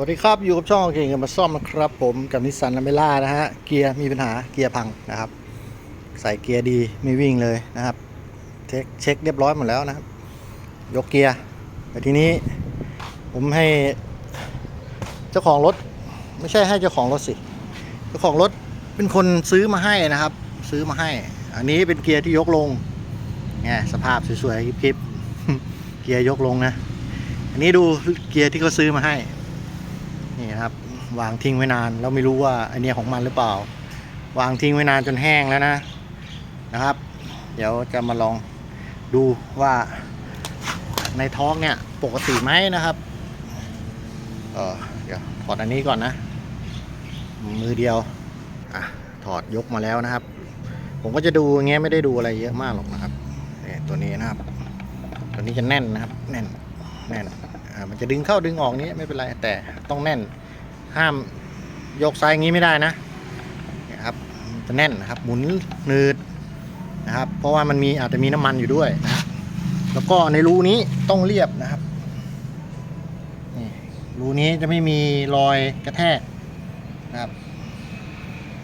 วัสดีครับ อยู่กับช่องเก่งกับมาซ่อมนะครับ ผมกับนิสสันอเมล่านะฮะ เกียร์มีปัญหาเกียร์พังนะครับ ใส่เกียร์ดีไม่วิ่งเลยนะครับ เช็คเช็คเรียบร้อยหมดแล้วนะครับ ยกเกียร์แต่ทีนี้ ผมให้เจ้าของรถ ไม่ใช่ให้เจ้าของรถสิ เจ้าของรถเป็นคนซื้อมาให้นะครับ ซื้อมาให้ อันนี้เป็นเกียร์ที่ยกลงเนี่ยสภาพสวยๆคลิปๆเกียร์ยกลงนะอันนี้ดูเกียร์ที่เขาซื้อมาให้ นี่ครับ วางทิ้งไว้นานแล้วไม่รู้ว่าไอเนี้ยของมันหรือเปล่า วางทิ้งไว้นานจนแห้งแล้วนะนะครับ เดี๋ยวจะมาลองดูว่าในท้องเนี่ยปกติไหมนะครับเออเดี๋ยวถอดอันนี้ก่อนนะ มือเดียวอะถอดยกมาแล้วนะครับ ผมก็จะดูอย่างเงี้ยไม่ได้ดูอะไรเยอะมากหรอกนะครับเนี่ยตัวนี้นะครับ ตัวนี้จะแน่นนะครับ แน่นแน่น อ่ามันจะดึงเข้าดึงออกนี้ไม่เป็นไรแต่ต้องแน่นห้ามยกซ้ายอย่างนี้ไม่ได้นะนี่ยครับจะแน่นนะครับหมุนหนืดนะครับเพราะว่ามันมีอาจจะมีน้ำมันอยู่ด้วยนะครับแล้วก็ในรูนี้ต้องเรียบนะครับนี่รูนี้จะไม่มีรอยกระแทกนะครับ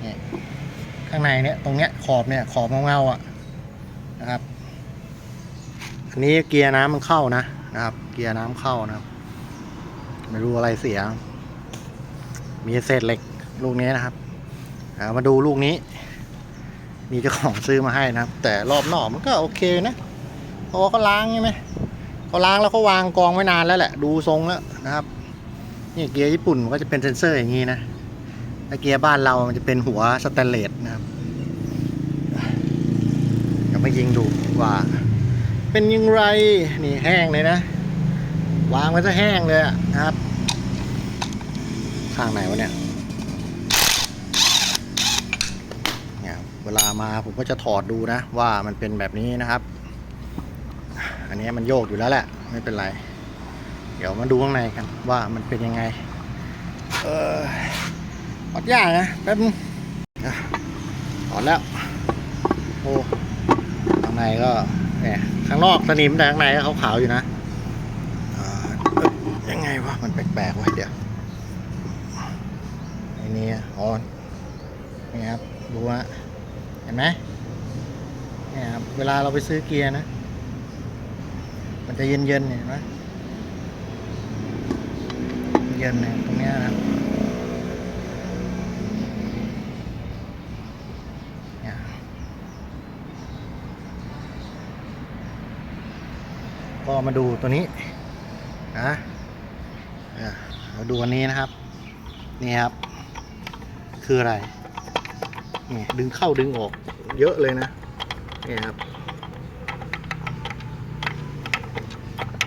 นี่ข้างในเนี่ยตรงเนี้ยขอบเนี่ยขอบเงาๆอะนะครับอันนี้เกียร์น้ำมันเข้านะ นะครับ เกียร์น้ำเข้านะครับ ไม่รู้อะไรเสีย มีเศษเหล็กลูกนี้นะครับามาดูลูกนี้ มีเจ้าของซื้อมาให้นะครับ แต่รอบนอกมันก็โอเคนะเพราะเขาล้างใช่ไหมเขาล้างแล้วเขาวางกองไว้นานแล้วแหละ ดูทรงแล้วนะครับนี่เกียร์ญี่ปุ่นมันก็จะเป็นเซนเซอร์อย่างนี้นะแต่เกียร์บ้านเรามันจะเป็นหัวสแตนเลสนะครับเดี๋ยวมายิงดูว่า เป็นยังไงนี่แห้งเลยนะ วางไว้ซะแห้งเลยนะครับ ข้างไหนวะเนี่ยเนี่ย เวลามาผมก็จะถอดดูนะ ว่ามันเป็นแบบนี้นะครับ อันนี้มันโยกอยู่แล้วแหละ ไม่เป็นไร เดี๋ยวมาดูข้างในกันว่ามันเป็นยังไง เออถอดยากนะแป๊บนึงอะถอดแล้ว โอ้ข้างในก็ เนี่ยข้างนอกสนิมแต่ข้างในก็ขาวๆอยู่นะยังไงวะมันแปลกๆวะเดี๋ยวไอ้นี่อ๋อนี่ครับดูว่าเห็นไหมเนี่ยครับเวลาเราไปซื้อเกียร์นะ มันจะเย็นๆเนี่ยเห็นไหมเย็นเนี่ยตรงนี้นะครับเนี่ย ก็มาดูตัวนี้นะอะมาดูอันนี้นะครับ นี่ครับ คืออะไรนี่ดึงเข้าดึงออกเยอะเลยนะนี่ครับ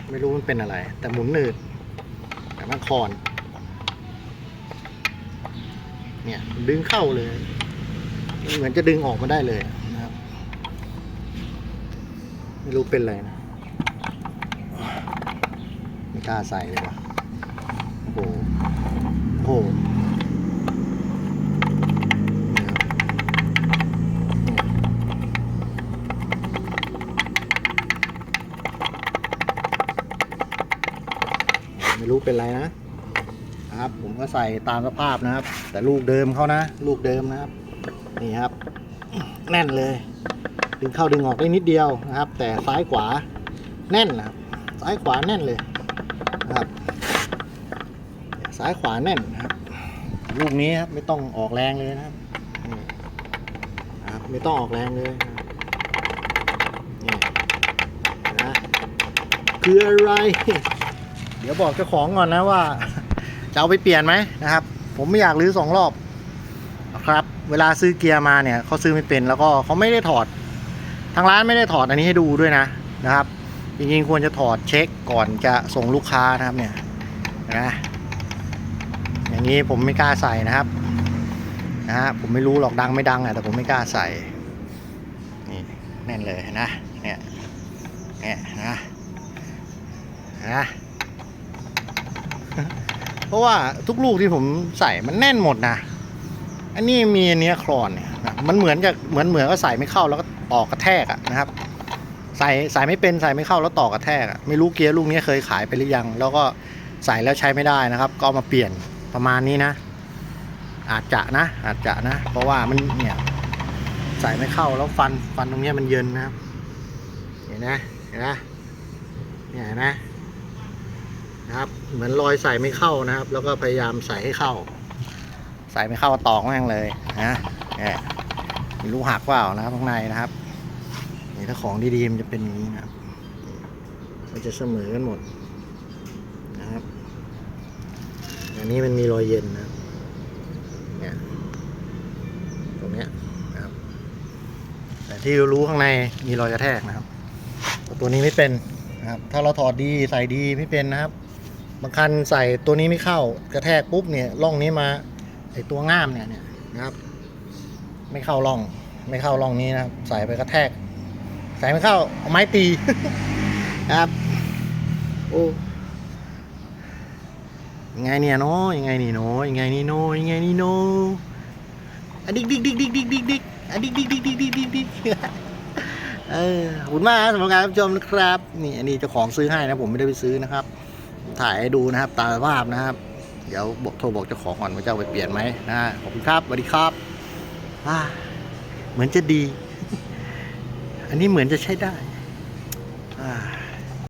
ไม่รู้มันเป็นอะไร แต่หมุนหนืดแต่มันคอนเนี่ยดึงเข้าเลย เหมือนจะดึงออกมาได้เลยนะครับ ไม่รู้เป็นอะไรนะ ไม่กล้าใส่เลยว่ะโอ้โหโอ้โหไม่รู้เป็นไรนะนะครับ ผมก็ใส่ตามสภาพนะครับ แต่ลูกเดิมเขานะ ลูกเดิมนะครับ นี่ครับ แน่นเลย ดึงเข้าดึงออกได้นิดเดียวนะครับ แต่ซ้ายขวาแน่นนะครับซ้ายขวาแน่นเลย นะครับซ้ายขวาแน่นนะครับ ลูกนี้ครับไม่ต้องออกแรงเลยนะครับครับไม่ต้องออกแรงเลยนะครับนี่นะคืออะไร เดี๋ยวบอกเจ้าของก่อนนะว่าจะเอาไปเปลี่ยนไหมนะครับ ผมไม่อยากรื้อสองรอบครับ เวลาซื้อเกียร์มาเนี่ยเขาซื้อไม่เป็นแล้วก็เขาไม่ได้ถอด ทางร้านไม่ได้ถอดอันนี้ให้ดูด้วยนะนะครับ จริงๆควรจะถอดเช็คก่อนจะส่งลูกค้านะครับเนี่ยนะอย่างนี้ผมไม่กล้าใส่นะครับนะฮะผมไม่รู้หรอกดังไม่ดังอะแต่ผมไม่กล้าใส่นี่แน่นเลยนะเนี่ยเนี่ยนะนะเพราะว่าทุกลูกที่ผมใส่มันแน่นหมดนะอันนี้มีอันเนี้ยคลอนเนี่ยมันเหมือนกับเหมือนเหมือนก็ใส่ไม่เข้าแล้วก็ต่อกระแทกอะนะครับ ใส่ใส่ไม่เป็นใส่ไม่เข้าแล้วต่อกระแทกไม่รู้เกียร์ลูกนี้เคยขายไปหรือยัง แล้วก็ใส่แล้วใช้ไม่ได้นะครับ ก็ามาเปลี่ยนประมาณนี้นะ อาจจะนะอาจจะนะ เพราะว่ามันเนี่ยใส่ไม่เข้าแล้วฟันฟันตรงนี้มันเยินนะครับ เห็นนะเห็นนะเนี่ยเห็นไหมนะครับ เหมือนรอยใส่ไม่เข้านะครับ แล้วก็พยายามใส่ให้เข้า ใส่ไม่เข้าตอกแม่งเลยนะเนี่ยมีลูกหักเปล่านะครับข้างในนะครับ นี่ถ้าของดีๆมันจะเป็นอย่างนี้นะครับ มันจะเสมอกันหมดนะครับ อันนี้มันมีรอยเย็นนะเนี่ยตรงเนี้ยนะครับ แต่ที่รู้ข้างในมีรอยกระแทกนะครับต,ตัวนี้ไม่เป็นนะครับ ถ้าเราถอดดีใส่ดีไม่เป็นนะครับบางคันใส่ตัวนี้ไม่เข้ากระแทกปุ๊บเนี่ยร่องนี้มาไอตัวง่ามเนี่ยเนี่ยนะครับ ไม่เข้าร่อง ไม่เข้าร่องนี้นะครับ ใส่ไปกระแทก ใส่ไม่เข้าเอาไม้ตีนะครับ โอ้ยังไงเนี่ยเนาะยังไงนี่เนาะยังไงนี่เนาะยังไงนี่เนาะอะดิกดิกดิกดิกดิกดิกดิกอะดิกดิกดิกดิกดิกดิกดิกเออขอบคุณมากสำหรับการรับชมนะครับ นี่อันนี้เจ้าของซื้อให้นะผมไม่ได้ไปซื้อนะครับ ถ่ายให้ดูนะครับ ตามสภาพนะครับ เดี๋ยวบอกโทรบอกเจ้าของก่อนว่าจะเอาไปเปลี่ยนไหมนะขอบคุณครับสวัสดีครับอ่าเหมือนจะดี อันนี้เหมือนจะใช้ได้ อ่า